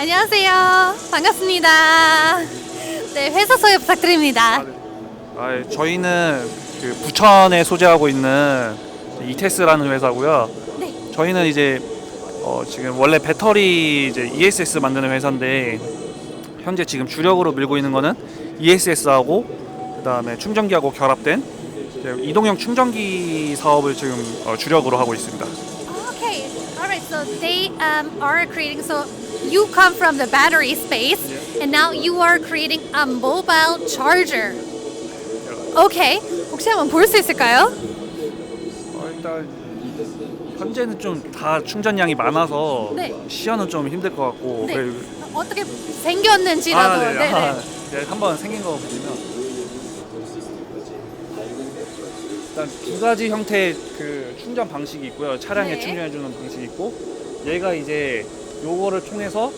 안녕하세요. 반갑습니다. 네, 회사 소개 부탁드립니다. 아, 저희는 그 부천에 소재하고 있는 이테스라는 회사고요. 네. 저희는 이제 어, 지금 원래 배터리 이제 ESS 만드는 회사인데 현재 지금 주력으로 밀고 있는 거는 ESS하고 그다음에 충전기하고 결합된 이제 이동형 충전기 사업을 지금 어, 주력으로 하고 있습니다. Okay. All right. So they um, are creating. So you come from the battery space, and now you are creating a mobile charger. Okay. 혹시 한번 볼 수 있을까요? 어, 일단 현재는 좀 다 충전량이 많아서 네. 시연은 좀 힘들 것 같고 네. 그래- 어떻게 생겼는지라도. 아, 네. 네, 아, 네. 네, 한번 생긴 거 보시면 일단 두 가지 형태의 그 충전 방식이 있고요. 차량에 네. 충전해 주는 방식이 있고 얘가 이제 요거를 통해서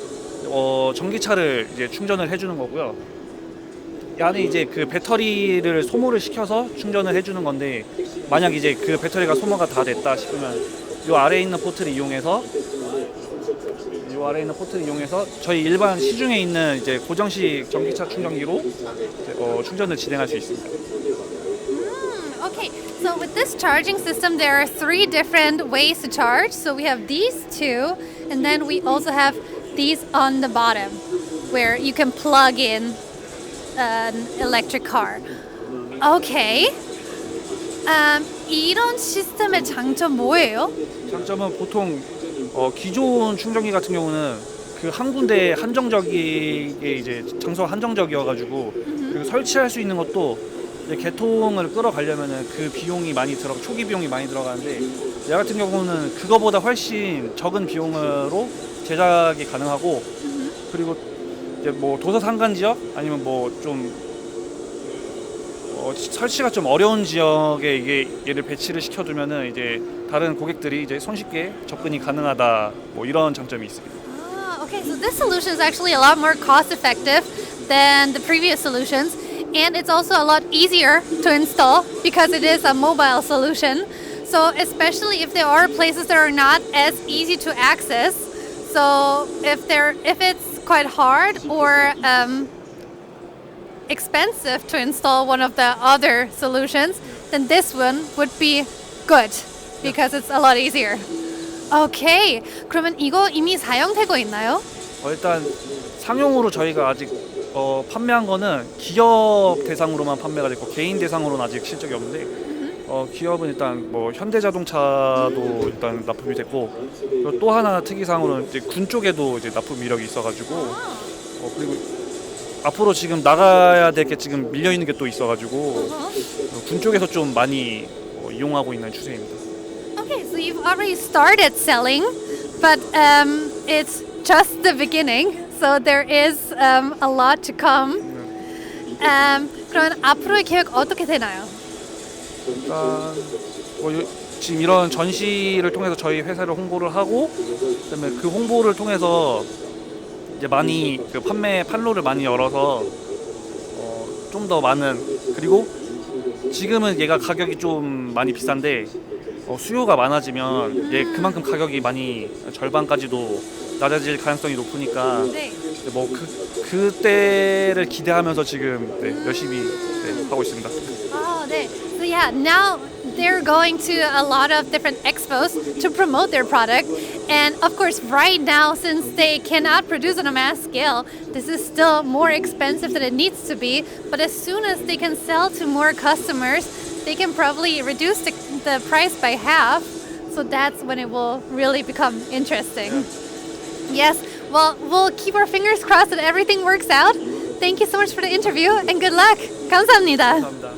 어, 전기차를 이제 충전을 해 주는 거고요. 이 안에 이제 그 배터리를 소모를 시켜서 충전을 해 주는 건데 만약 이제 그 배터리가 소모가 다 됐다 싶으면 요 아래에 있는 포트를 이용해서 이 아래에 있는 포트를 이용해서 저희 일반 시중에 있는 이제 고정식 전기차 충전기로 어, 충전을 진행할 수 있습니다. Hmm, Okay, so with this charging system, there are three different ways to charge. So we have these two, and then we also have these on the bottom, where you can plug in an electric car. Okay. Um, 이런 시스템의 장점 뭐예요? 장점은 보통 어, 기존 충전기 같은 경우는 그 한 군데 한정적이게 이제 장소가 한정적이어가지고 그리고 설치할 수 있는 것도 이제 개통을 끌어가려면은 그 비용이 많이 들어 초기 비용이 많이 들어가는데 얘 같은 경우는 그거보다 훨씬 적은 비용으로 제작이 가능하고 그리고 이제 뭐 도서 산간 지역? 아니면 뭐좀 어, 설치가 좀 어려운 지역에 이게 얘를 배치를 시켜두면은 이제 다른 고객들이 이제 손쉽게 접근이 가능하다 뭐 이런 장점이 있습니다. Ah, okay, so this solution is actually a lot more cost effective than the previous solutions, and it's also a lot easier to install because it is a mobile solution. So, especially if there are places that are not as easy to access, so if there if it's quite hard or um, expensive to install one of the other solutions, then this one would be good because it's a lot easier. 오케이. 그러면 이거 이미 사용되고 있나요? 어, 일단 상용으로 저희가 아직 어, 판매한 거는 기업 대상으로만 판매가 됐고 개인 대상으로는 아직 실적이 없는데 어, 기업은 일단 뭐 현대자동차도 일단 납품이 됐고 그리고 또 하나 특이사항으로는 이제 군 쪽에도 이제 납품 이력이 있어가지고 어, 그리고 앞으로 지금 나가야 될 게 지금 밀려 있는 게 또 있어가지고 어, 군 쪽에서 좀 많이 어, 이용하고 있는 추세입니다. Okay, so you've already started selling, but um, it's just the beginning. So there is um, a lot to come. Um, 그러면 앞으로의 계획 어떻게 되나요? 일단 뭐 요- 지금 이런 전시를 통해서 저희 회사를 홍보를 하고 그다음에 그 홍보를 통해서 이제 많이 그 판매 판로를 많이 열어서 어, 좀더 많은 그리고 지금은 얘가 가격이 좀 많이 비싼데 어, 수요가 많아지면 얘 그만큼 가격이 많이 절반까지도 낮아질 가능성이 높으니까 네. 뭐그 그때를 기대하면서 지금 네, 열심히 네, 하고 있습니다. Oh, 네. So yeah, now they're going to a lot of different expos to promote their product. And of course, right now, since they cannot produce on a mass scale, this is still more expensive than it needs to be. But as soon as they can sell to more customers, they can probably reduce the, the price by half. So that's when it will really become interesting. Yes, well, we'll keep our fingers crossed that everything works out. Thank you so much for the interview and good luck. 감사합니다. 감사합니다.